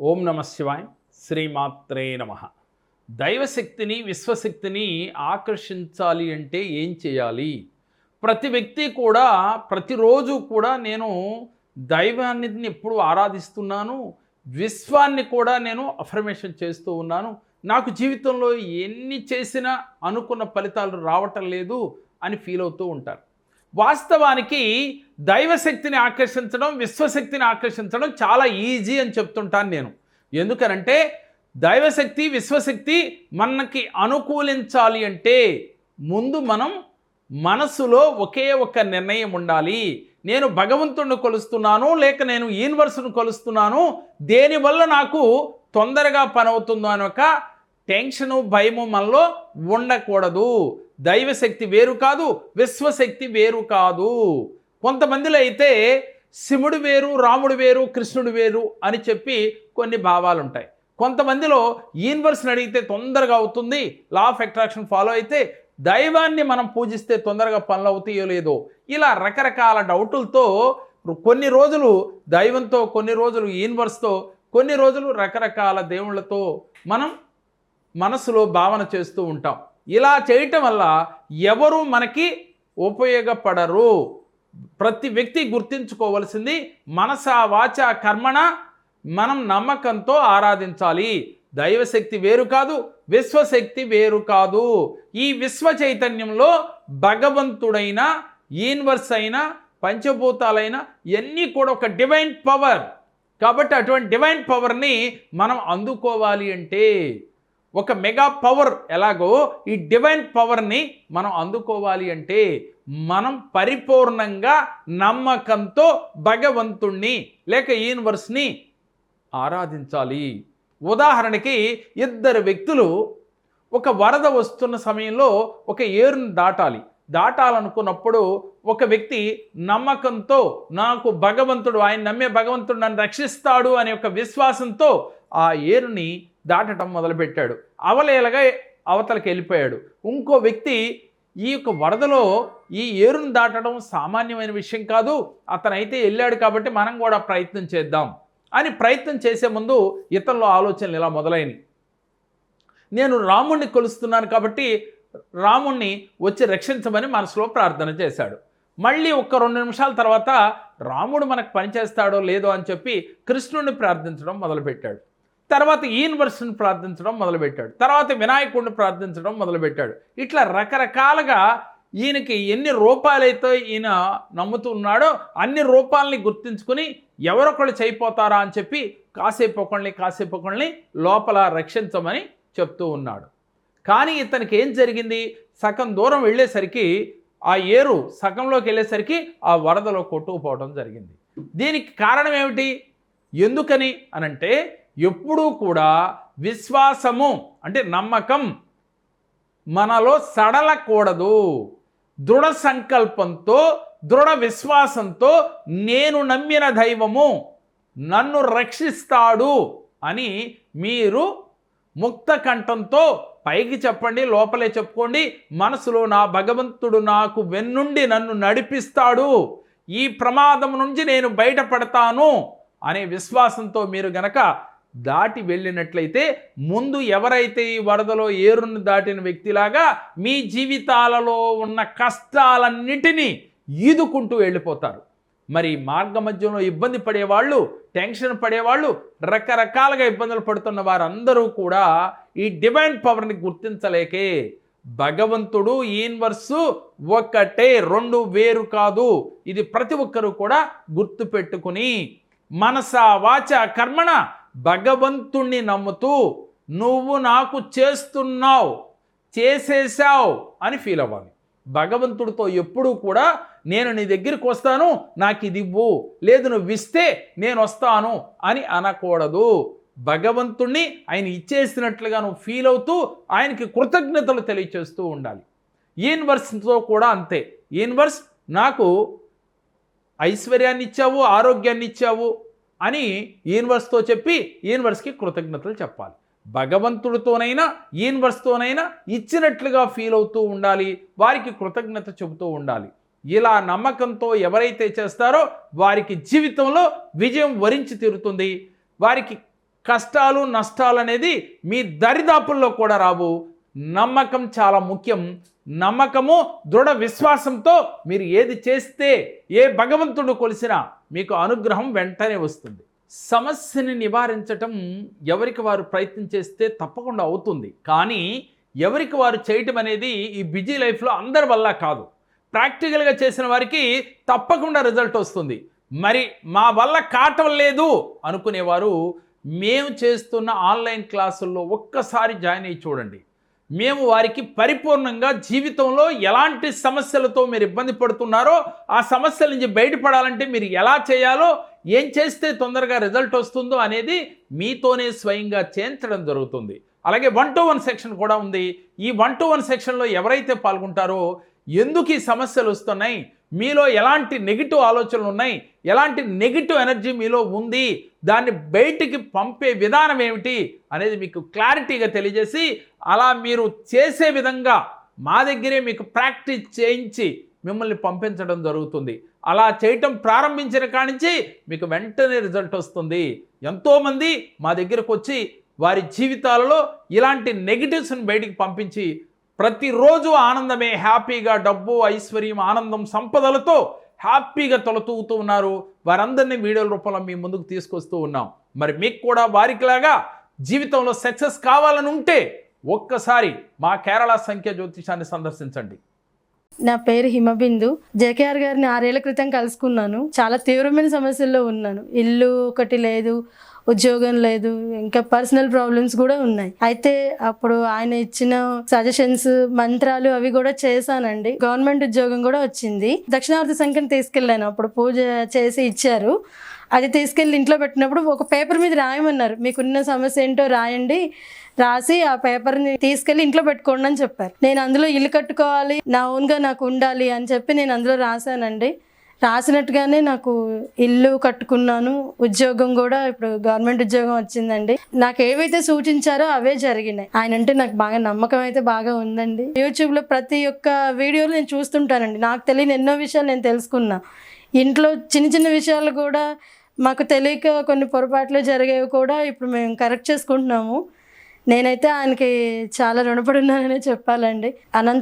ఓం నమ శివాయ శ్రీమాత్రే నమ. దైవశక్తిని విశ్వశక్తిని ఆకర్షించాలి అంటే ఏం చేయాలి? ప్రతి వ్యక్తి కూడా ప్రతిరోజు కూడా నేను దైవాన్ని ఎప్పుడు ఆరాధిస్తున్నాను విశ్వాన్ని కూడా నేను అఫర్మేషన్ చేస్తూ ఉన్నాను. నాకు జీవితంలో ఎన్ని చేసినా అనుకున్న ఫలితాలు రావటం లేదు అని ఫీల్ అవుతూ ఉంటారు. వాస్తవానికి దైవశక్తిని ఆకర్షించడం విశ్వశక్తిని ఆకర్షించడం చాలా ఈజీ అని చెప్తుంటాను నేను. ఎందుకనంటే దైవశక్తి విశ్వశక్తి మనకి అనుకూలించాలి అంటే ముందు మనం మనసులో ఒకే ఒక నిర్ణయం ఉండాలి. నేను భగవంతుడిని కొలుస్తున్నాను లేక నేను యూనివర్స్ను కొలుస్తున్నాను దేనివల్ల నాకు తొందరగా పని అవుతుందో అని ఒక టెన్షను భయము మనలో ఉండకూడదు. దైవశక్తి వేరు కాదు విశ్వశక్తి వేరు కాదు. కొంతమందిలో అయితే శివుడు వేరు రాముడు వేరు కృష్ణుడు వేరు అని చెప్పి కొన్ని భావాలు ఉంటాయి కొంతమందిలో యూనివర్స్ని అడిగితే తొందరగా అవుతుంది లా ఆఫ్ అట్రాక్షన్ ఫాలో అయితే దైవాన్ని మనం పూజిస్తే తొందరగా పనులు అవుతాయో లేదో ఇలా రకరకాల డౌటులతో కొన్ని రోజులు దైవంతో కొన్ని రోజులు యూనివర్స్తో కొన్ని రోజులు రకరకాల దేవుళ్ళతో మనం మనసులో భావన చేస్తూ ఉంటాం. ఇలా చేయటం వల్ల ఎవరు మనకి ఉపయోగపడరు. ప్రతి వ్యక్తి గుర్తించుకోవలసింది మనస వాచ కర్మణ మనం నమ్మకంతో ఆరాధించాలి. దైవశక్తి వేరు కాదు విశ్వశక్తి వేరు కాదు. ఈ విశ్వ చైతన్యంలో భగవంతుడైన యూనివర్స్ అయిన పంచభూతాలైన ఇవన్నీ కూడా ఒక డివైన్ పవర్ కాబట్టి అటువంటి డివైన్ పవర్ని మనం అందుకోవాలి అంటే ఒక మెగా పవర్ ఎలాగో ఈ డివైన్ పవర్ని మనం అందుకోవాలి అంటే మనం పరిపూర్ణంగా నమ్మకంతో భగవంతుణ్ణి లేక యూనివర్స్ని ఆరాధించాలి. ఉదాహరణకి ఇద్దరు వ్యక్తులు ఒక వరద వస్తున్న సమయంలో ఒక ఏరును దాటాలి. దాటాలనుకున్నప్పుడు ఒక వ్యక్తి నమ్మకంతో నాకు భగవంతుడు ఆయన నమ్మే భగవంతుడు నన్ను రక్షిస్తాడు అనే ఒక విశ్వాసంతో ఆ ఏరుని దాటడం మొదలుపెట్టాడు. అవలేలగా అవతలకి వెళ్ళిపోయాడు. ఇంకో వ్యక్తి ఈ యొక్క వరదలో ఈ ఏరును దాటడం సామాన్యమైన విషయం కాదు. అతనైతే వెళ్ళాడు కాబట్టి మనం కూడా ప్రయత్నం చేద్దాం అని ప్రయత్నం చేసే ముందు ఇతరుల ఆలోచనలు ఇలా మొదలైనవి నేను రాముణ్ణి కొలుస్తున్నాను కాబట్టి రాముణ్ణి వచ్చి రక్షించమని మనసులో ప్రార్థన చేశాడు. మళ్ళీ ఒక్క రెండు నిమిషాల తర్వాత రాముడు మనకు పనిచేస్తాడో లేదో అని చెప్పి కృష్ణుడిని ప్రార్థించడం మొదలుపెట్టాడు. తర్వాత యూనివర్స్ని ప్రార్థించడం మొదలుపెట్టాడు. తర్వాత వినాయకుడిని ప్రార్థించడం మొదలుపెట్టాడు. ఇట్లా రకరకాలుగా ఈయనకి ఎన్ని రూపాలైతే ఈయన నమ్ముతూ ఉన్నాడో అన్ని రూపాలని గుర్తించుకుని ఎవరొకళ్ళు చేయిపోతారా అని చెప్పి కాసేపు ఒకళ్ళని కాసేపు ఒకళ్ళని లోపల రక్షించమని చెప్తూ ఉన్నాడు. కానీ ఇతనికి ఏం జరిగింది? సగం దూరం వెళ్ళేసరికి ఆ ఏరు సగంలోకి వెళ్ళేసరికి ఆ వరదలో కొట్టుకుపోవడం జరిగింది. దీనికి కారణం ఏమిటి? ఎందుకని అనంటే ఎప్పుడూ కూడా విశ్వాసము అంటే నమ్మకం మనలో సడలకూడదు. దృఢ సంకల్పంతో దృఢ విశ్వాసంతో నేను నమ్మిన దైవము నన్ను రక్షిస్తాడు అని మీరు ముక్త కంఠంతో పైకి చెప్పండి లోపలే చెప్పుకోండి. మనసులో నా భగవంతుడు నాకు వెన్నుండి నన్ను నడిపిస్తాడు. ఈ ప్రమాదం నుంచి నేను బయటపడతాను అనే విశ్వాసంతో మీరు గనక దాటి వెళ్ళినట్లయితే ముందు ఎవరైతే ఈ వరదలో ఏరును దాటిన వ్యక్తిలాగా మీ జీవితాలలో ఉన్న కష్టాలన్నిటినీ ఈదుకుంటూ వెళ్ళిపోతారు. మరి మార్గ మధ్యంలో ఇబ్బంది పడేవాళ్ళు టెన్షన్ పడేవాళ్ళు రకరకాలుగా ఇబ్బందులు పడుతున్న వారందరూ కూడా ఈ డివైన్ పవర్ని గుర్తించలేకే. భగవంతుడు యూనివర్సు ఒక్కటే రెండు వేరు కాదు. ఇది ప్రతి ఒక్కరూ కూడా గుర్తుపెట్టుకుని మనస వాచ కర్మణ భగవంతుణ్ణి నమ్ముతూ నువ్వు నాకు చేస్తున్నావు చేసేసావు అని ఫీల్ అవ్వాలి. భగవంతుడితో ఎప్పుడూ కూడా నేను నీ దగ్గరికి వస్తాను నాకు ఇది ఇవ్వు లేదు నువ్వు ఇస్తే నేను వస్తాను అని అనకూడదు. భగవంతుణ్ణి ఆయన ఇచ్చేసినట్లుగా నువ్వు ఫీల్ అవుతూ ఆయనకి కృతజ్ఞతలు తెలియచేస్తూ ఉండాలి. యూనివర్స్తో కూడా అంతే. యూనివర్స్ నాకు ఐశ్వర్యాన్ని ఇచ్చావు ఆరోగ్యాన్ని ఇచ్చావు అని యూనివర్స్తో చెప్పి యూనివర్స్కి కృతజ్ఞతలు చెప్పాలి. భగవంతుడితోనైనా యూనివర్స్తోనైనా ఇచ్చినట్లుగా ఫీల్ అవుతూ ఉండాలి వారికి కృతజ్ఞత చెబుతూ ఉండాలి. ఇలా నమ్మకంతో ఎవరైతే చేస్తారో వారికి జీవితంలో విజయం వరించి తీరుతుంది. వారికి కష్టాలు నష్టాలు అనేది మీ దరిదాపుల్లో కూడా రావు. నమ్మకం చాలా ముఖ్యం. నమ్మకము దృఢ విశ్వాసంతో మీరు ఏది చేస్తే ఏ భగవంతుడు కొలిసినా మీకు అనుగ్రహం వెంటనే వస్తుంది. సమస్యని నివారించటం ఎవరికి వారు ప్రయత్నం చేస్తే తప్పకుండా అవుతుంది. కానీ ఎవరికి వారు చేయటం అనేది ఈ బిజీ లైఫ్లో అందరి వల్ల కాదు. ప్రాక్టికల్గా చేసిన వారికి తప్పకుండా రిజల్ట్ వస్తుంది. మరి మా వల్ల కాటం లేదు అనుకునేవారు మేము చేస్తున్న ఆన్లైన్ క్లాసుల్లో ఒక్కసారి జాయిన్ అయ్యి చూడండి. మేము వారికి పరిపూర్ణంగా జీవితంలో ఎలాంటి సమస్యలతో మీరు ఇబ్బంది పడుతున్నారో ఆ సమస్యల నుంచి బయటపడాలంటే మీరు ఎలా చేయాలో ఏం చేస్తే తొందరగా రిజల్ట్ వస్తుందో అనేది మీతోనే స్వయంగా చేయించడం జరుగుతుంది. అలాగే వన్ టు వన్ సెక్షన్ కూడా ఉంది. ఈ వన్ టు వన్ సెక్షన్లో ఎవరైతే పాల్గొంటారో ఎందుకు ఈ సమస్యలు వస్తున్నాయి? మీలో ఎలాంటి నెగిటివ్ ఆలోచనలు ఉన్నాయి? ఎలాంటి నెగిటివ్ ఎనర్జీ మీలో ఉంది? దాన్ని బయటికి పంపే విధానం ఏమిటి? అనేది మీకు క్లారిటీగా తెలియజేసి అలా మీరు చేసే విధంగా మా దగ్గరే మీకు ప్రాక్టీస్ చేయించి మిమ్మల్ని పంపించడం జరుగుతుంది. అలా చేయటం ప్రారంభించిన కానించి మీకు వెంటనే రిజల్ట్ వస్తుంది. ఎంతోమంది మా దగ్గరకు వచ్చి వారి జీవితాలలో ఇలాంటి నెగిటివ్స్ని బయటికి పంపించి ప్రతిరోజు ఆనందమే హ్యాపీగా డబ్బు ఐశ్వర్యం ఆనందం సంపదలతో హ్యాపీగా తొలతూగుతూ ఉన్నారు. వారందరినీ వీడియోల రూపంలో మీ ముందుకు తీసుకొస్తూ ఉన్నాం. మరి మీకు కూడా వారికిలాగా జీవితంలో సక్సెస్ కావాలని ఉంటే ఒక్కసారి మా కేరళ సంఖ్య జ్యోతిషాన్ని సందర్శించండి. నా పేరు హిమబిందు. జేకేఆర్ గారిని ఆరేళ్ళ క్రితం కలుసుకున్నాను. చాలా తీవ్రమైన సమస్యల్లో ఉన్నాను. ఇల్లు ఒకటి లేదు. ఉద్యోగం లేదు ఇంకా పర్సనల్ ప్రాబ్లమ్స్ కూడా ఉన్నాయి. అయితే అప్పుడు ఆయన ఇచ్చిన సజెషన్స్ మంత్రాలు అవి కూడా చేశానండి. గవర్నమెంట్ ఉద్యోగం కూడా వచ్చింది. దక్షిణావర్తి సంఖ్యను తీసుకెళ్ళాను. అప్పుడు పూజ చేసి ఇచ్చారు. అది తీసుకెళ్ళి ఇంట్లో పెట్టినప్పుడు ఒక పేపర్ మీద రాయమన్నారు. మీకున్న సమస్య ఏంటో రాయండి. రాసి ఆ పేపర్ని తీసుకెళ్ళి ఇంట్లో పెట్టుకోండి అని చెప్పారు. నేను అందులో ఇల్లు కట్టుకోవాలి నా ఓన్గా నాకు ఉండాలి అని చెప్పి నేను అందులో రాశానండి. రాసినట్టుగానే నాకు ఇల్లు కట్టుకున్నాను. ఉద్యోగం కూడా ఇప్పుడు గవర్నమెంట్ ఉద్యోగం వచ్చిందండి. నాకు ఏవైతే సూచించారో అవే జరిగినాయి. ఆయన అంటే నాకు బాగా నమ్మకం అయితే బాగా ఉందండి. యూట్యూబ్లో ప్రతి ఒక్క వీడియోలు నేను చూస్తుంటానండి. నాకు తెలియని ఎన్నో విషయాలు నేను తెలుసుకున్నా. ఇంట్లో చిన్న చిన్న విషయాలు కూడా మాకు తెలియక కొన్ని పొరపాట్లు జరిగేవి కూడా ఇప్పుడు మేము కరెక్ట్ చేసుకుంటున్నాము. నేనైతే ఆయనకి చాలా రుణపడి ఉన్నాననే చెప్పాలండి. అనంత